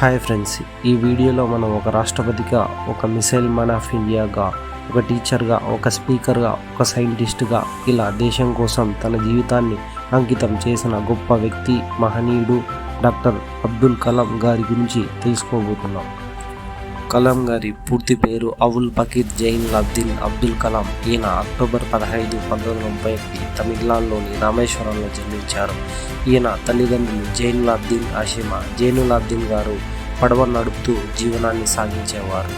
Hi friends ఈ వీడియోలో మనం ఒక రాష్ట్రపతిగా ఒక మిసైల్ మ్యాన్ ఆఫ్ ఇండియాగా ఒక టీచర్గా ఒక స్పీకర్గా ఒక సైంటిస్ట్గా ఇలా దేశం కోసం తన జీవితాన్ని అంకితం చేసిన గొప్ప వ్యక్తి మహనీయుడు డాక్టర్ అబ్దుల్ కలాం గారి గురించి తెలుసుకోబోతున్నాం. కలాం గారి పూర్తి పేరు అవుల్ పకీర్ జైన్ అబ్దిన్ అబ్దుల్ కలాం. ఈయన అక్టోబర్ పదహైదు పంతొమ్మిది వందల ముప్పై ఒకటి తమిళనాడులోని రామేశ్వరంలో జన్మించారు. ఈయన తల్లిదండ్రులు జైనులాబ్దీన్ ఆషిమా జైనులాబ్దిన్ గారు పడవ నడుపుతూ జీవనాన్ని సాగించేవారు.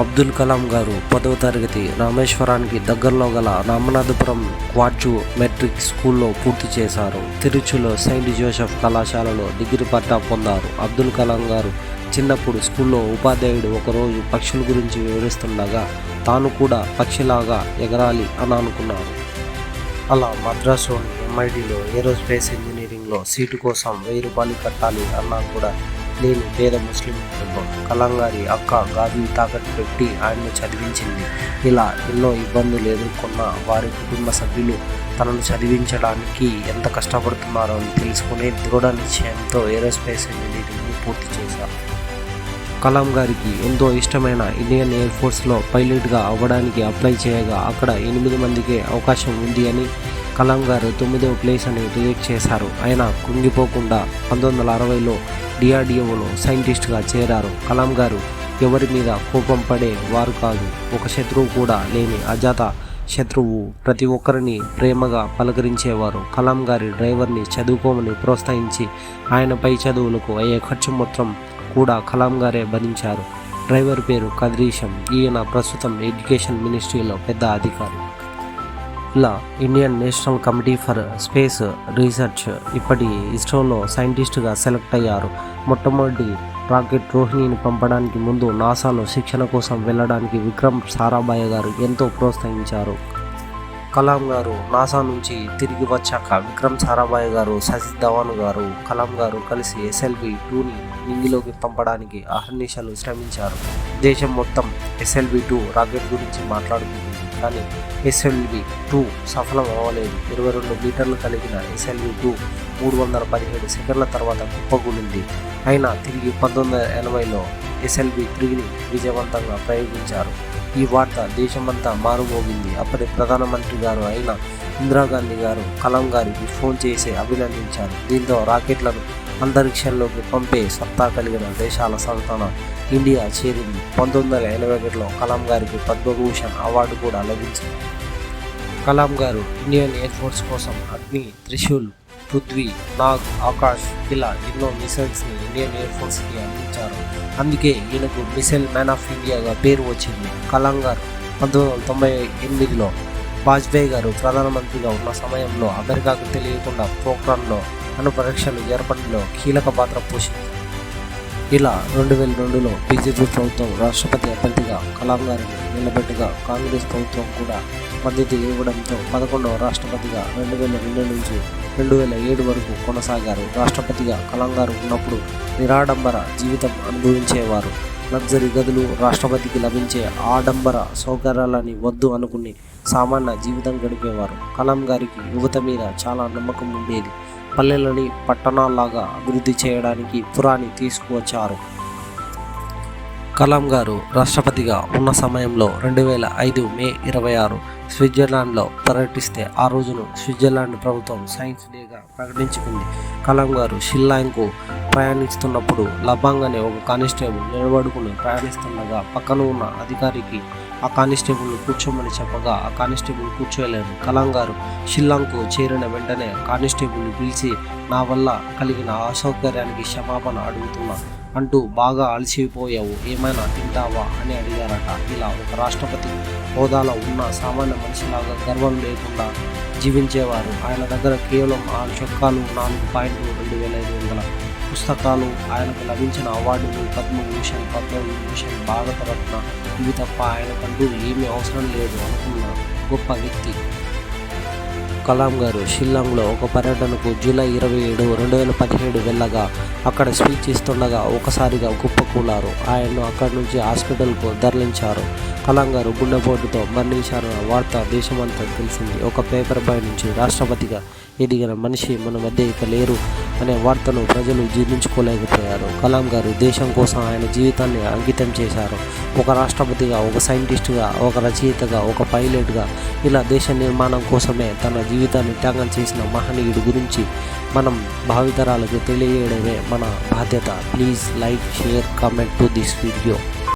అబ్దుల్ కలాం గారు పదవ తరగతి రామేశ్వరానికి దగ్గరలో గల రామనాథపురం క్వాడ్జు మెట్రిక్ స్కూల్లో పూర్తి చేశారు. తిరుచులో సెయింట్ జోసెఫ్ కళాశాలలో డిగ్రీ పట్టా పొందారు. అబ్దుల్ కలాం గారు చిన్నప్పుడు స్కూల్లో ఉపాధ్యాయుడు ఒకరోజు పక్షుల గురించి వివరిస్తుండగా తాను కూడా పక్షిలాగా ఎగరాలి అని అనుకున్నాను అలా మద్రాసులోని ఎంఐడిలో ఏరోస్పేస్ ఇంజనీరింగ్లో సీటు కోసం వెయ్యి రూపాయలు కట్టాలి అన్నా కూడా లేని పేద ముస్లిం కుటుంబం. కలంగారి అక్క గాజులు తాకట్టు పెట్టి ఆయన్ను చదివించింది. ఇలా ఎన్నో ఇబ్బందులు ఎదుర్కొన్న వారి కుటుంబ సభ్యులు తనను చదివించడానికి ఎంత కష్టపడుతున్నారో అని తెలుసుకునే దృఢ నిశ్చయంతో ఏరోస్పేస్ ఇంజనీరింగ్ని పూర్తి చేశారు. కలాం గారికి ఎంతో ఇష్టమైన ఇండియన్ ఎయిర్ ఫోర్స్లో పైలట్గా అవ్వడానికి అప్లై చేయగా అక్కడ ఎనిమిది మందికే అవకాశం ఉంది అని కలాం గారు తొమ్మిదవ ప్లేస్ అని రిజెక్ట్ చేశారు. ఆయన కుంగిపోకుండా పంతొమ్మిది వందల అరవైలో డిఆర్డిఓలో సైంటిస్ట్గా చేరారు. కలాం గారు ఎవరి మీద కోపం పడే వారు కాదు. ఒక శత్రువు కూడా లేని అజాత శత్రువు ప్రతి ఒక్కరిని ప్రేమగా పలకరించేవారు. కలాం గారి డ్రైవర్ని చదువుకోమని ప్రోత్సహించి ఆయనపై చదువులకు అయ్యే ఖర్చు మొత్తం కూడా కలాం గారే భరించారు. డ్రైవర్ పేరు కద్రీశం. ఈయన ప్రస్తుతం ఎడ్యుకేషన్ మినిస్ట్రీలో పెద్ద అధికారి. ఇలా Indian national committee for space research. ఇప్పటి ఇస్రోలో సైంటిస్టుగా సెలెక్ట్ అయ్యారు. మొట్టమొదటి రాకెట్ రోహిణిని పంపడానికి ముందు నాసాలో శిక్షణ కోసం వెళ్ళడానికి విక్రమ్ సారాభాయ్ గారు ఎంతో ప్రోత్సహించారు. కలాం గారు నాసా నుంచి తిరిగి వచ్చాక విక్రమ్ సారాభాయ్ గారు శశి ధవన్ గారు కలాం గారు కలిసి ఎస్ఎల్వి టూని నింగిలోకి పంపడానికి అహర్నిశలు శ్రమించారు. దేశం మొత్తం ఎస్ఎల్వి టూ రాకెట్ గురించి మాట్లాడుకుంటుంది. కానీ ఎస్ఎల్వి టూ సఫలం అవ్వలేదు. ఇరవై రెండు మీటర్లు కలిగిన ఎస్ఎల్వి టూ మూడు వందల పదిహేడు సెకండ్ల తర్వాత కుప్పకూలింది. అయినా తిరిగి పంతొమ్మిది వందల ఎనభైలో ఎస్ఎల్వి త్రీని విజయవంతంగా ప్రయోగించారు. ఈ వార్త దేశమంతా మారుమోగింది. అప్పటి ప్రధానమంత్రి గారు అయిన ఇందిరాగాంధీ గారు కలాం గారికి ఫోన్ చేసి అభినందించారు. దీంతో రాకెట్లను అంతరిక్షంలోకి పంపే సత్తా కలిగిన దేశాల సంతాన ఇండియా చేరింది. పంతొమ్మిది వందల ఎనభై ఒకటిలో కలాం గారికి పద్మభూషణ్ అవార్డు కూడా లభించింది. కలాం గారు ఇండియన్ ఎయిర్ ఫోర్స్ కోసం అగ్ని త్రిశూల్ పృథ్వీ నాగ్ ఆకాష్ ఇలా ఎన్నో మిసైల్స్ని ఇండియన్ ఎయిర్ ఫోర్స్కి అందించారు. అందుకే ఈయనకు మిసైల్ మ్యాన్ ఆఫ్ ఇండియాగా పేరు వచ్చింది. కలంగర్ పంతొమ్మిది వందల తొంభై ఎనిమిదిలో వాజ్పేయి గారు ప్రధానమంత్రిగా ఉన్న సమయంలో అమెరికాకు తెలియకుండా పోఖ్రాన్లో అణు పరీక్షలు ఏర్పడలో కీలక పాత్ర పోషించారు. ఇలా రెండు వేల రెండులో బీజేపీ ప్రభుత్వం రాష్ట్రపతి అభ్యర్థిగా కలాం గారిని నిలబెట్టగా కాంగ్రెస్ ప్రభుత్వం కూడా మద్దతు ఇవ్వడంతో పదకొండవ రాష్ట్రపతిగా రెండు వేల రెండు నుంచి రెండు వేల ఏడు వరకు కొనసాగారు. రాష్ట్రపతిగా కలాం గారు ఉన్నప్పుడు నిరాడంబర జీవితం అనుభవించేవారు. లగ్జరీ గదులు రాష్ట్రపతికి లభించే ఆడంబర సౌకర్యాలని వద్దు అనుకుని సామాన్య జీవితం గడిపేవారు. కలాం గారికి యువత మీద చాలా నమ్మకం ఉండేది. పల్లెలని పట్టణాల్లాగా అభివృద్ధి చేయడానికి పురాణి తీసుకువచ్చారు. కలాం గారు రాష్ట్రపతిగా ఉన్న సమయంలో రెండు వేల ఐదు మే ఇరవై ఆరు స్విట్జర్లాండ్లో పర్యటిస్తే ఆ రోజును స్విట్జర్లాండ్ ప్రభుత్వం సైన్స్ డేగా ప్రకటించుకుంది. కలాం గారు షిల్లాంగ్కు ప్రయాణిస్తున్నప్పుడు లబాంగ్ అనే ఒక కానిస్టేబుల్ నిలబడుకుని ప్రయాణిస్తుండగా పక్కన ఉన్న అధికారికి ఆ కానిస్టేబుల్ కూర్చోమని చెప్పగా ఆ కానిస్టేబుల్ కూర్చోలేరు కలాం గారు షిల్లాంగ్కు చేరిన వెంటనే కానిస్టేబుల్ని పిలిచి నా వల్ల కలిగిన అసౌకర్యానికి క్షమాపణ అడుగుతున్నా అంటూ బాగా అలసిపోయావు ఏమైనా తింటావా అని అడిగారట. ఇలా ఒక రాష్ట్రపతి హోదాలో ఉన్న సామాన్య మనిషిలాగా గర్వం లేకుండా జీవించేవారు. ఆయన దగ్గర కేవలం ఆరు చొక్కాలు నాలుగు పాయింట్లు రెండు వేల ఐదు వందల పుస్తకాలు ఆయనకు లభించిన అవార్డులు పద్మభూషణ్ పద్మవిభూషణ్ భారతరత్న. ఇవి తప్ప ఆయనకంటూ ఏమీ అవసరం లేదు అనుకున్న గొప్ప వ్యక్తి. కలాం గారు షిల్లాంగ్లో ఒక పర్యటనకు జూలై ఇరవై ఏడు రెండు వేల పదిహేడు వెళ్ళగా అక్కడ స్పీచ్ ఇస్తుండగా ఒకసారిగా కుప్పకూలారు. ఆయన్ను అక్కడి నుంచి హాస్పిటల్కు తరలించారు. కలాం గారు గుండెపోటుతో మరణించారన్న వార్త దేశమంతా తెలిసింది. ఒక పేపర్ బాయ్ నుంచి రాష్ట్రపతిగా ఎదిగిన మనిషి మన మధ్య ఇక లేరు అనే వార్తను ప్రజలు జీర్ణించుకోలేకపోయారు. కలాం గారు దేశం కోసం ఆయన జీవితాన్ని అంకితం చేశారు. ఒక రాష్ట్రపతిగా ఒక సైంటిస్టుగా ఒక రచయితగా ఒక పైలట్గా ఇలా దేశ నిర్మాణం కోసమే తన జీవితాన్ని త్యాగం చేసిన మహనీయుడి గురించి మనం భావితరాలకు తెలియజేయడమే మన బాధ్యత. Please like share comment to this video.